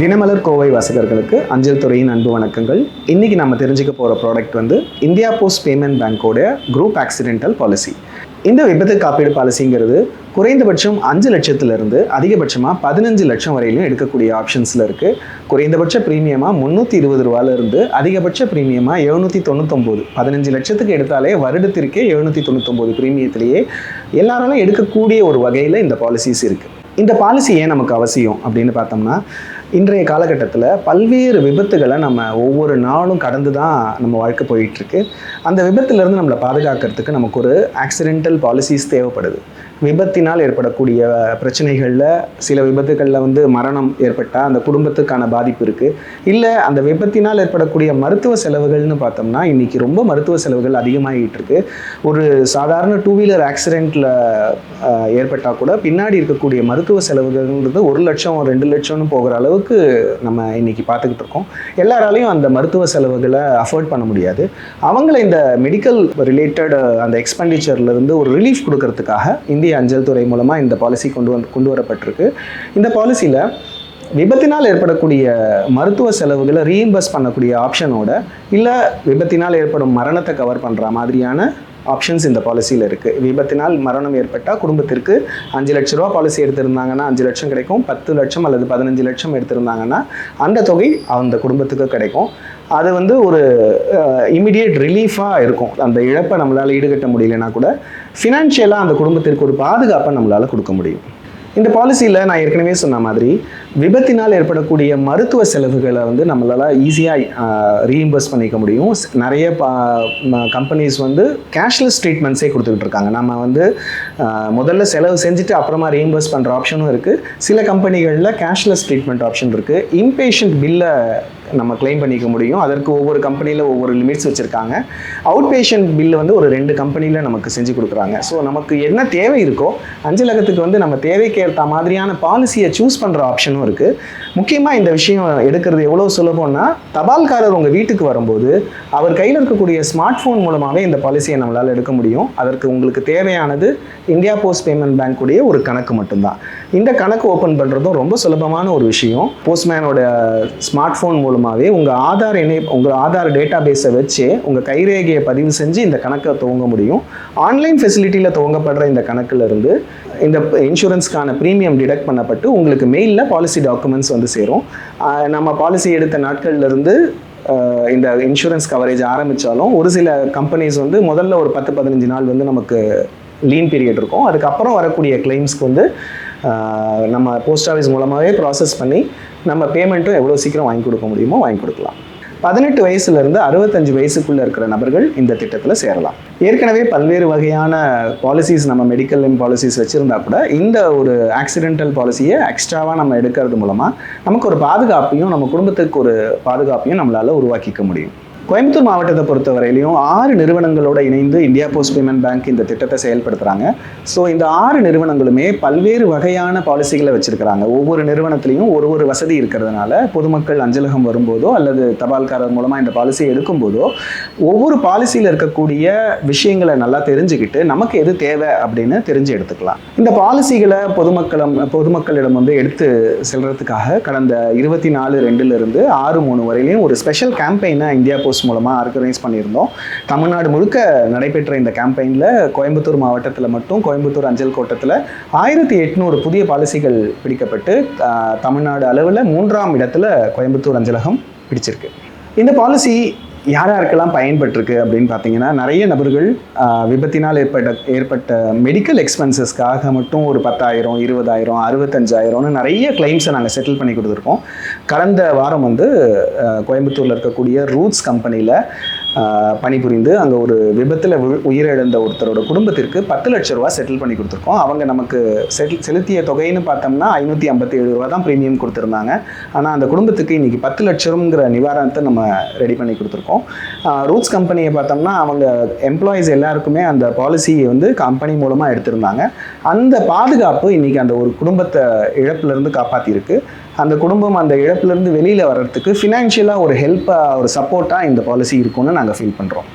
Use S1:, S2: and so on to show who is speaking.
S1: தினமலர் கோவை வாசகர்களுக்கு அஞ்சல் துறையின் அன்பு வணக்கங்கள். இன்னைக்கு நம்ம தெரிஞ்சுக்க போகிற ப்ராடக்ட் வந்து இந்தியா போஸ்ட் பேமெண்ட் பேங்க்கோட குரூப் ஆக்சிடென்டல் பாலிசி இந்த விபத்து காப்பீடு பாலிசிங்கிறது குறைந்தபட்சம் அஞ்சு லட்சத்திலிருந்து அதிகபட்சமாக பதினஞ்சு லட்சம் வரையிலும் எடுக்கக்கூடிய ஆப்ஷன்ஸில் இருக்குது குறைந்தபட்ச ப்ரீமியமாக முந்நூற்றி இருபது ரூபாயிலிருந்து அதிகபட்ச ப்ரீமியமாக எழுநூற்றி தொண்ணூத்தொம்போது பதினஞ்சு லட்சத்துக்கு எடுத்தாலே வருடத்திற்கே எழுநூற்றி தொண்ணூத்தொம்போது ப்ரீமியத்திலேயே எல்லாராலும் எடுக்கக்கூடிய ஒரு வகையில் இந்த பாலிசிஸ் இருக்குது இந்த பாலிசி ஏன் நமக்கு அவசியம் அப்படின்னு பார்த்தோம்னா இன்றைய காலகட்டத்தில் பல்வேறு விபத்துகளை நம்ம ஒவ்வொரு நாளும் கடந்து தான் நம்ம வாழ்க்கை போயிட்டுருக்கு. அந்த விபத்துலேருந்து நம்மளை பாதுகாக்கிறதுக்கு நமக்கு ஒரு ஆக்சிடென்டல் பாலிசிஸ் தேவைப்படுது. விபத்தினால் ஏற்படக்கூடிய பிரச்சனைகளில் சில விபத்துகளில் வந்து மரணம் ஏற்பட்டால் அந்த குடும்பத்துக்கான பாதிப்பு இருக்குது இல்லை அந்த விபத்தினால் ஏற்படக்கூடிய மருத்துவ செலவுகள்னு பார்த்தோம்னா இன்றைக்கி ரொம்ப மருத்துவ செலவுகள் அதிகமாகிட்டு இருக்கு. ஒரு சாதாரண டூ வீலர் ஆக்சிடெண்ட்டில் ஏற்பட்டால் கூட பின்னாடி இருக்கக்கூடிய மருத்துவ செலவுகள்ன்றது ஒரு லட்சம் ரெண்டு லட்சம்னு போகிற அளவு அளவுக்கு நம்ம இன்னைக்கு பார்த்துக்கிட்டு இருக்கோம். எல்லாராலையும் அந்த மருத்துவ செலவுகளை அஃபோர்ட் பண்ண முடியாது. அவங்கள இந்த மெடிக்கல் ரிலேட்டட் அந்த எக்ஸ்பெண்டிச்சர்லேருந்து ஒரு ரிலீஃப் கொடுக்கறதுக்காக இந்திய அஞ்சல் துறை மூலமாக இந்த பாலிசி கொண்டு வந்து கொண்டு வரப்பட்டிருக்கு. இந்த பாலிசியில் விபத்தினால் ஏற்படக்கூடிய மருத்துவ செலவுகளை ரீஇம்பர்ஸ் பண்ணக்கூடிய ஆப்ஷனோட இல்லை விபத்தினால் ஏற்படும் மரணத்தை கவர் பண்ணுற மாதிரியான ஆப்ஷன்ஸ் இந்த பாலிசியில் இருக்குது விபத்தினால் மரணம் ஏற்பட்டால் குடும்பத்திற்கு அஞ்சு லட்ச ரூபா பாலிசி எடுத்திருந்தாங்கன்னா அஞ்சு லட்சம் கிடைக்கும். பத்து லட்சம் அல்லது பதினஞ்சு லட்சம் எடுத்திருந்தாங்கன்னா அந்த தொகை அந்த குடும்பத்துக்கு கிடைக்கும். அது வந்து ஒரு இமிடியேட் ரிலீஃபாக இருக்கும். அந்த இழப்பை நம்மளால் ஈடுகட்ட முடியலன்னா கூட ஃபினான்ஷியலாக அந்த குடும்பத்திற்கு ஒரு பாதுகாப்பை நம்மளால் கொடுக்க முடியும். இந்த பாலிசியில் நான் ஏற்கனவே சொன்ன மாதிரி விபத்தினால் ஏற்படக்கூடிய மருத்துவ செலவுகளை வந்து நம்மளால் ஈஸியாக ரீஇம்பர்ஸ் பண்ணிக்க முடியும். நிறைய நிறைய கம்பெனிஸ் வந்து கேஷ்லெஸ் ட்ரீட்மெண்ட்ஸே கொடுத்துக்கிட்டு இருக்காங்க. நம்ம வந்து முதல்ல செலவு செஞ்சுட்டு அப்புறமா ரீஇம்பர்ஸ் பண்ணுற ஆப்ஷனும் இருக்குது சில கம்பெனிகளில் கேஷ்லெஸ் ட்ரீட்மெண்ட் ஆப்ஷன் இருக்குது இம்பேஷண்ட் பில்லை நம்ம கிளைம் பண்ணிக்க முடியும். அதற்கு ஒவ்வொரு கம்பெனியில் ஒவ்வொரு லிமிட்ஸ் வச்சுருக்காங்க. அவுட் பேஷண்ட் பில்லு வந்து ஒரு ரெண்டு கம்பெனியில் நமக்கு செஞ்சு கொடுக்குறாங்க. ஸோ நமக்கு என்ன தேவை இருக்கோ அஞ்சலகத்துக்கு வந்து நம்ம தேவைக்கு ஏற்ற மாதிரியான பாலிசியை சூஸ் பண்ணுற ஆப்ஷனும் இருக்குது முக்கியமாக இந்த விஷயம் எடுக்கிறது எவ்வளோ சுலபம்னா தபால்காரர் உங்கள் வீட்டுக்கு வரும்போது அவர் கையில் இருக்கக்கூடிய ஸ்மார்ட் ஃபோன் மூலமாகவே இந்த பாலிசியை நம்மளால் எடுக்க முடியும். அதற்கு உங்களுக்கு தேவையானது இந்தியா போஸ்ட் பேமெண்ட் பேங்க் உடைய ஒரு கணக்கு மட்டும்தான். இந்த கணக்கு ஓப்பன் பண்ணுறதும் ரொம்ப சுலபமான ஒரு விஷயம். போஸ்ட்மேனோட ஸ்மார்ட் ஃபோன் மூலமாகவே உங்கள் ஆதார் இணை உங்கள் ஆதார் டேட்டா பேஸை வச்சு உங்கள் கைரேகையை பதிவு செஞ்சு இந்த கணக்கை துவங்க முடியும். ஆன்லைன் ஃபெசிலிட்டியில் துவங்கப்படுற இந்த கணக்கிலிருந்து இந்த இன்சூரன்ஸ்க்கான ப்ரீமியம் டிடக்ட் பண்ணப்பட்டு உங்களுக்கு மெயிலில் பாலிசி டாக்குமெண்ட்ஸ் வந்து சேரும். நம்ம பாலிசி எடுத்த நாட்கள்லேருந்து இந்த இன்சூரன்ஸ் கவரேஜ் ஆரம்பித்தாலும் ஒரு சில கம்பெனிஸ் வந்து முதல்ல ஒரு பத்து பதினஞ்சு நாள் வந்து நமக்கு லீன் பீரியட் இருக்கும். அதுக்கப்புறம் வரக்கூடிய கிளைம்ஸ்க்கு வந்து நம்ம போஸ்ட் ஆஃபீஸ் மூலமாகவே ப்ராசஸ் பண்ணி நம்ம பேமெண்ட்டும் எவ்வளோ சீக்கிரம் வாங்கி கொடுக்க முடியுமோ வாங்கி கொடுக்கலாம். பதினெட்டு வயசுலேருந்து அறுபத்தஞ்சு வயசுக்குள்ளே இருக்கிற நபர்கள் இந்த திட்டத்தில் சேரலாம். ஏற்கனவே பல்வேறு வகையான பாலிசிஸ் நம்ம மெடிக்கல் பாலிசிஸ் வச்சுருந்தா கூட இந்த ஒரு ஆக்சிடென்டல் பாலிசியை எக்ஸ்ட்ராவாக நம்ம எடுக்கிறது மூலமாக நமக்கு ஒரு பாதுகாப்பையும் நம்ம குடும்பத்துக்கு ஒரு பாதுகாப்பையும் நம்மளால் உருவாக்கிக்க முடியும். கோயம்புத்தூர் மாவட்டத்தை பொறுத்தவரையிலையும் ஆறு நிறுவனங்களோட இணைந்து இந்தியா போஸ்ட் பேமெண்ட் பேங்க் இந்த திட்டத்தை செயல்படுத்துகிறாங்க ஸோ இந்த ஆறு நிறுவனங்களுமே பல்வேறு வகையான பாலிசிகளை வச்சுருக்கிறாங்க. ஒவ்வொரு நிறுவனத்திலையும் ஒரு ஒரு வசதி இருக்கிறதுனால பொதுமக்கள் அஞ்சலகம் வரும்போதோ அல்லது தபால்காரர் மூலமாக இந்த பாலிசியை எடுக்கும்போதோ ஒவ்வொரு பாலிசியில் இருக்கக்கூடிய விஷயங்களை நல்லா தெரிஞ்சுக்கிட்டு நமக்கு எது தேவை அப்படின்னு தெரிஞ்சு எடுத்துக்கலாம். இந்த பாலிசிகளை பொதுமக்களம் பொதுமக்களிடம் வந்து எடுத்து செல்றதுக்காக கடந்த இருபத்தி நாலு ரெண்டுலேருந்து ஆறு மூணு வரையிலையும் ஒரு ஸ்பெஷல் கேம்பெயினை இந்தியா போஸ்ட் மூலமாக ஆர்கனைஸ் பண்ணியிருந்தோம். தமிழ்நாடு முழுக்க நடைபெற்ற இந்த கேம்பெயினில் கோயம்புத்தூர் மாவட்டத்தில் மட்டும் கோயம்புத்தூர் அஞ்சல் கோட்டத்தில் ஆயிரத்தி எட்நூறு புதிய பாலிசிகள் பிடிக்கப்பட்டு தமிழ்நாடு அளவில் மூன்றாம் இடத்துல கோயம்புத்தூர் அஞ்சலகம் பிடிச்சிருக்கு. இந்த பாலிசி யார் யாருக்கெல்லாம் பயன்பட்டிருக்கு அப்படின்னு பார்த்தீங்கன்னா நிறைய நபர்கள் விபத்தினால் ஏற்பட்ட ஏற்பட்ட மெடிக்கல் எக்ஸ்பென்சஸ்க்காக மட்டும் ஒரு பத்தாயிரம் இருபதாயிரம் அறுபத்தஞ்சாயிரம்னு நிறைய கிளைம்ஸை நாங்கள் செட்டில் பண்ணி கொடுத்துருக்கோம். கடந்த வாரம் வந்து கோயம்புத்தூரில் இருக்கக்கூடிய ரூட்ஸ் கம்பெனியில் பணிபுரிந்து அங்கே ஒரு விபத்தில் உயிரிழந்த ஒருத்தரோட குடும்பத்திற்கு பத்து லட்ச ரூபா செட்டில் பண்ணி கொடுத்துருக்கோம். அவங்க நமக்கு செட்டில் செலுத்திய தொகைன்னு பார்த்தோம்னா ஐநூற்றி ஐம்பத்தி ஏழு ரூபா தான் ப்ரீமியம் கொடுத்துருந்தாங்க. ஆனால் அந்த குடும்பத்துக்கு இன்றைக்கி பத்து லட்சம்ங்கிற நிவாரணத்தை நம்ம ரெடி பண்ணி கொடுத்துருக்கோம். ரூட்ஸ் கம்பெனியை பார்த்தோம்னா அவங்க எம்ப்ளாயீஸ் எல்லாருக்குமே அந்த பாலிசியை வந்து கம்பெனி மூலமாக எடுத்திருந்தாங்க. அந்த பாதுகாப்பு இன்னைக்கு அந்த ஒரு குடும்பத்தை இழப்புலேருந்து காப்பாற்றியிருக்கு அந்த குடும்பம் அந்த இழப்புலேருந்து வெளியில் வர்றதுக்கு ஃபினான்ஷியலாக ஒரு ஹெல்ப்பாக ஒரு சப்போர்ட்டாக இந்த பாலிசி இருக்கும்னு நாங்கள் ஃபீல் பண்ணுறோம்